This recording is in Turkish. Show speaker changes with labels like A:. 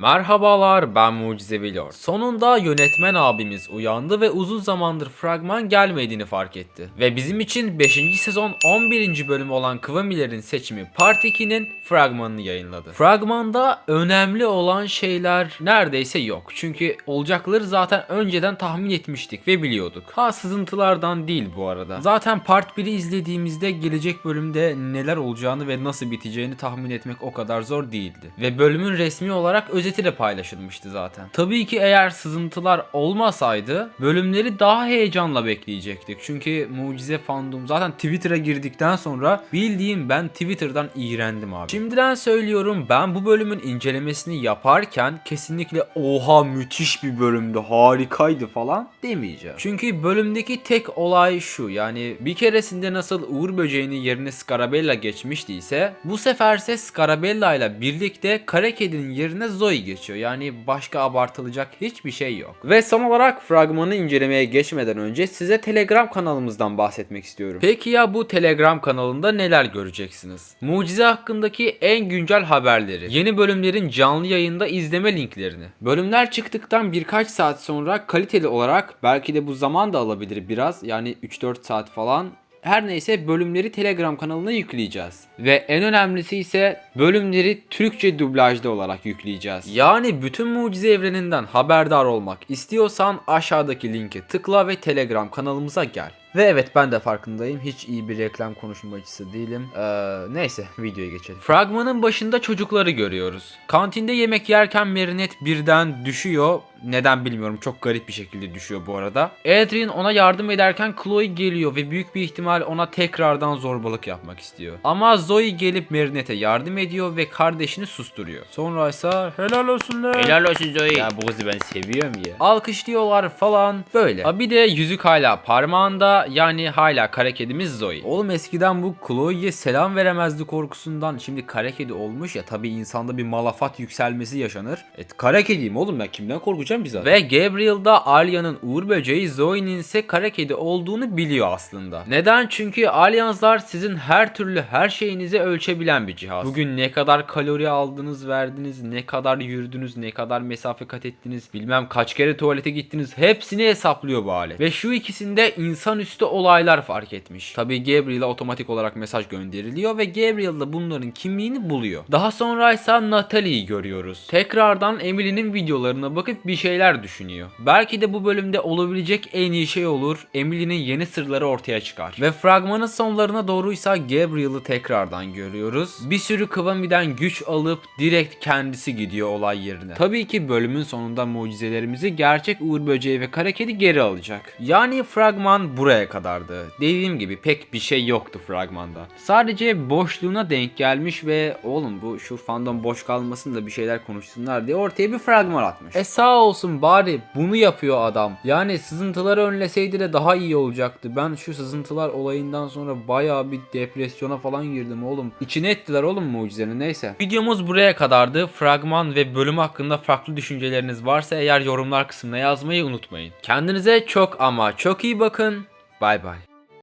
A: Merhabalar ben Mucize Biliyor. Sonunda yönetmen abimiz uyandı ve uzun zamandır fragman gelmediğini fark etti. Ve bizim için 5. sezon 11. bölümü olan Kıvamiler'in seçimi Part 2'nin fragmanını yayınladı. Fragmanda önemli olan şeyler neredeyse yok. Çünkü olacakları zaten önceden tahmin etmiştik ve biliyorduk. Ha sızıntılardan değil bu arada. Zaten Part 1'i izlediğimizde gelecek bölümde neler olacağını ve nasıl biteceğini tahmin etmek o kadar zor değildi. Ve bölümün resmi olarak özeti de paylaşılmıştı zaten. Tabii ki eğer sızıntılar olmasaydı bölümleri daha heyecanla bekleyecektik. Çünkü Mucize Fandom zaten Twitter'a girdikten sonra bildiğim ben Twitter'dan iğrendim abi. Şimdiden söylüyorum ben bu bölümün incelemesini yaparken kesinlikle oha müthiş bir bölümdü harikaydı falan demeyeceğim. Çünkü bölümdeki tek olay şu yani bir keresinde nasıl Uğur Böceği'nin yerine Scarabella geçmiştiyse bu seferse Scarabella ile birlikte Kara Kedi'nin yerine Zoe geçiyor. Yani başka abartılacak hiçbir şey yok. Ve son olarak fragmanı incelemeye geçmeden önce size Telegram kanalımızdan bahsetmek istiyorum. Peki ya bu Telegram kanalında neler göreceksiniz? Mucize hakkındaki en güncel haberleri, yeni bölümlerin canlı yayında izleme linklerini, bölümler çıktıktan birkaç saat sonra kaliteli olarak belki de bu zaman da alabilir biraz yani 3-4 saat falan her neyse bölümleri Telegram kanalına yükleyeceğiz. Ve en önemlisi ise bölümleri Türkçe dublajda olarak yükleyeceğiz. Yani bütün mucize evreninden haberdar olmak istiyorsan aşağıdaki linke tıkla ve Telegram kanalımıza gel. Ve evet ben de farkındayım. Hiç iyi bir reklam konuşmacısı değilim. Ee, neyse videoya geçelim. Fragmanın başında çocukları görüyoruz. Kantinde yemek yerken Merinet birden düşüyor. Neden bilmiyorum. Çok garip bir şekilde düşüyor bu arada. Adrian ona yardım ederken Chloe geliyor ve büyük bir ihtimal ona tekrardan zorbalık yapmak istiyor. Ama Zoe gelip Merinet'e yardım ediyor ve kardeşini susturuyor. Sonra ise helal olsun lan.
B: Helal olsun Zoe.
A: Ya bu kızı ben seviyorum ya. Alkışlıyorlar falan böyle. Ha bir de yüzük hala parmağında yani hala kara kedimiz Zoe. Oğlum eskiden bu Chloe'ye selam veremezdi korkusundan. Şimdi kara kedi olmuş ya tabi insanda bir malafat yükselmesi yaşanır. E kara kediyim oğlum ben kimden korkacağım biz zaten. Ve Gabriel da Alya'nın uğur böceği Zoe'nin ise kara kedi olduğunu biliyor aslında. Neden? Çünkü alyanslar sizin her türlü her şeyinizi ölçebilen bir cihaz. Bugün ne kadar kalori aldınız verdiniz, ne kadar yürüdünüz, ne kadar mesafe kat ettiniz, bilmem kaç kere tuvalete gittiniz hepsini hesaplıyor bu alet. Ve şu ikisinde insanüstü olaylar fark etmiş. Tabi Gabriel'a otomatik olarak mesaj gönderiliyor ve Gabriel da bunların kimliğini buluyor. Daha sonra ise Natalie'yi görüyoruz. Tekrardan Emily'nin videolarına bakıp bir şeyler düşünüyor. Belki de bu bölümde olabilecek en iyi şey olur. Emily'nin yeni sırları ortaya çıkar. Ve fragmanın sonlarına doğruysa Gabriel'ı tekrardan görüyoruz. Bir sürü Kıvami'den güç alıp direkt kendisi gidiyor olay yerine. Tabii ki bölümün sonunda mucizelerimizi gerçek Uğur Böceği ve Kara Kedi geri alacak. Yani fragman buraya kadardı. Dediğim gibi pek bir şey yoktu fragmanda. Sadece boşluğuna denk gelmiş ve oğlum bu şu fandom boş kalmasın da bir şeyler konuşsunlar diye ortaya bir fragman atmış. E sağ olsun bari bunu yapıyor adam. Yani sızıntıları önleseydi de daha iyi olacaktı. Ben şu sızıntılar olayından sonra bayağı bir depresyona falan girdim oğlum. İçine ettiler oğlum mucizenin neyse. Videomuz buraya kadardı. Fragman ve bölüm hakkında farklı düşünceleriniz varsa eğer yorumlar kısmına yazmayı unutmayın. Kendinize çok ama çok iyi bakın. Bay bay.